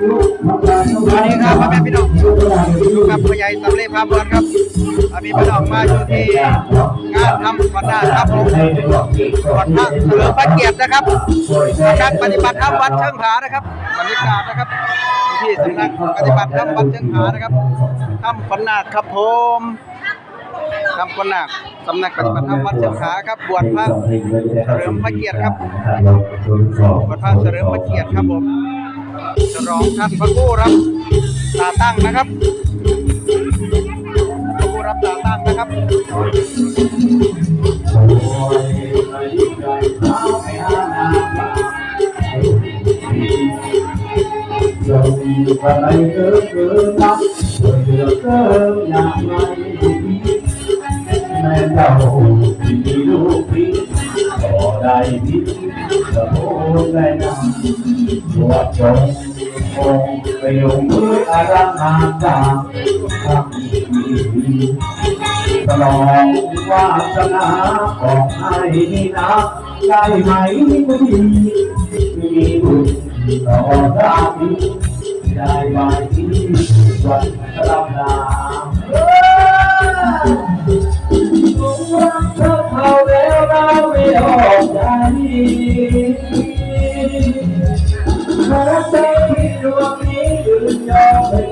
สวัสดีครับพ่อแม่พี่น้องอยู่กับพ่อใหญ่สำเร็จพาบวนครับมีพี่น้องมาอยู่ที่งานทำวัดหน้าครับผมวัดหน้าเฉลิมพระเกียรตินะครับสำนักปฏิบัติธรรมวัดเชิงผานะครับบรรยากาศนะครับที่สำนักปฏิบัติธรรมวัดเชิงผานะครับทำวัญนาครับผมทำขวัญนาคสำนักปฏิบัติธรรมวัดเชิงผาครับ บวชพระเฉลิมพระเกียรติครับบวชพระเฉลิมพระเกียรติครับผม ฉลองท่านพระกู้รับตาตั้งนะครับพระกู้รับตาตั้งนะครับจะมีอะไรเกิดเกิดนับเกิดเกิดอย่างไรแม่เจ้าที่มีลูกพี่ก็ได้พิษจะโอนได้นำ ตัวจงคงไปลงมืออารัธนาจางทำดีตลอดวาสนาของให้นะได้ไหมบุญมีบุญต่อราตรีได้ไหมวันกลางนารู้ว่าเธอเข้าแล้วเราไม่ออกใจ ถ้าใจที่ดวงนี้ยืนยอม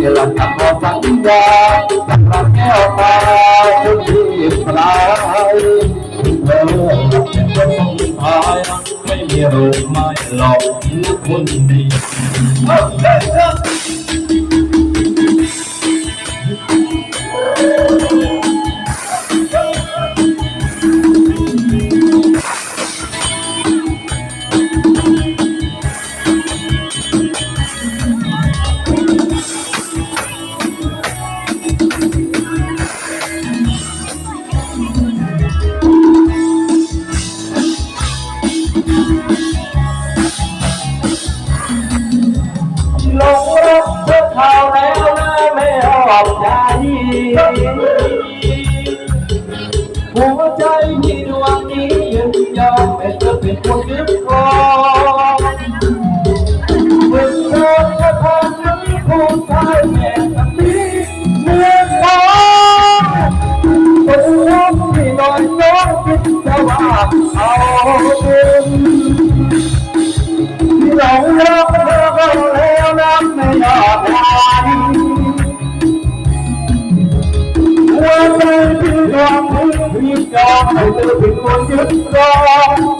ให้เอเป็นคนยึดครองถึงเธอจะทำถึงผู้ชายแม่สีเมื่อสองสมมติที่ลอยน้องคิดจสุดใจรักพี่ได้ไหมพี่ละจะขอสัญญาจะรักแก้วตาจนที่ปลายเธอเป็นคนสุดท้ายไม่มีรูปไม่หลอกคนดี เธอเป็นคนยึดครองเมื่อเธอจะทำให้ผู้ชายแม่กับนี้เมื่อพอคนรักที่ลอยน้องคิดจะว่าเอาบุญที่หลงรักเธอก็แล้วนับไม่ยอดทานหัวใจที่ดวงนี้ที่ยอมให้เธอเป็นคนยึดครอง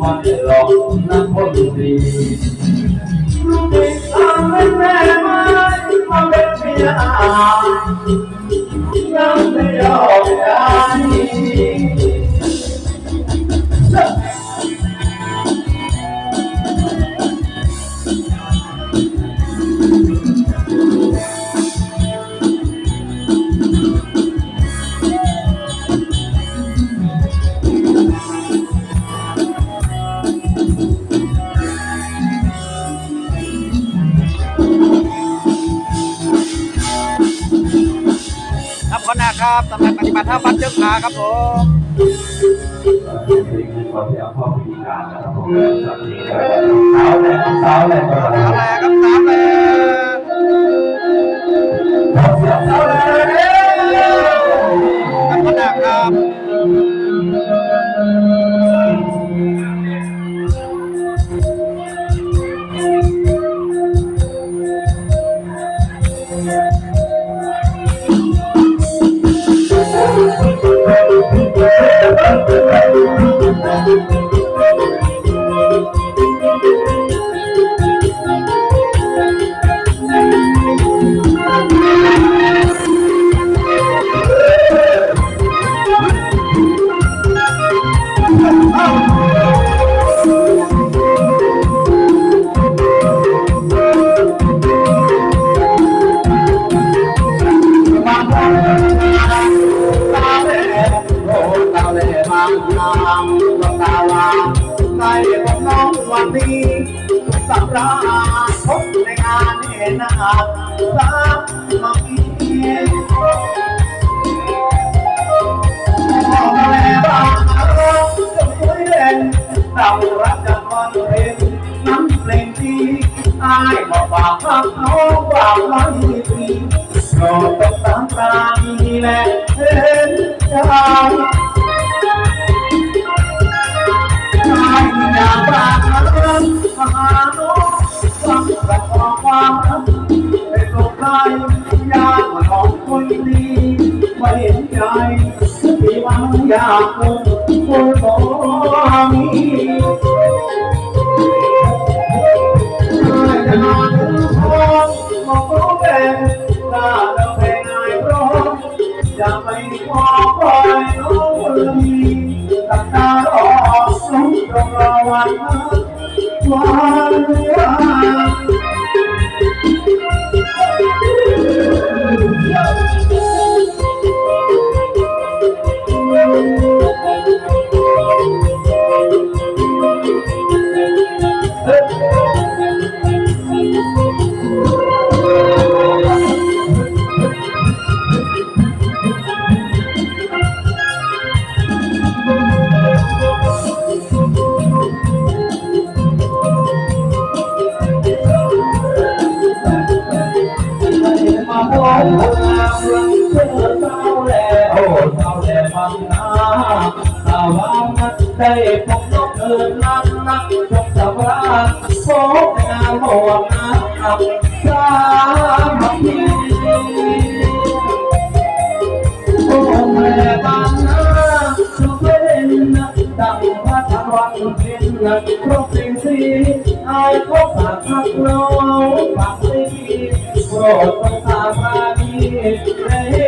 มาไม่หลอกนักคนดีลูกติดตามแม่ไม้มาเป็นเมีย นาครับสำนับปฏิบัติธรรมวัดเชิงผาครับผมขอที่เอาข้อพิการนะครับผมสาวแหล่สาวแหล่สาวแลครับสาวแลสาวแรับ บ สัปดาห์พบในงานเห็นหน้ารักมาอีกมองแลบ้างจะสวยเด่นเรารักกันวันเพ็ญน้ำเพลงที่อายบอกฝากรักน้องฝากไว้ทีโปรดต้องตามตามีแลเห็นใจ ดีไม่เห็นใจที่มันอยากเป็นคนของมีจะนอนถึงท้องมองรู้เป็นตาเราเป็นนายร้องอย่าไปขอปล่อยน้องมีตัดตาออกลุ้มตรงรอวันวัน ได้พบนกเอิญนักนักชมสำราญพบงามหมวกนักนับสามพีโอ้แม่บ้านนาสุเวนดังพระธรรมวันเพ็ญนักครบสิ่งสีอายพบปากทักเราปากไม่ดีโปรดต้องตามมาดี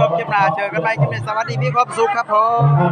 ชมคลิปหน้าเจอกันใหม่คลิปนี้สวัสดีพี่ความสุขครับผม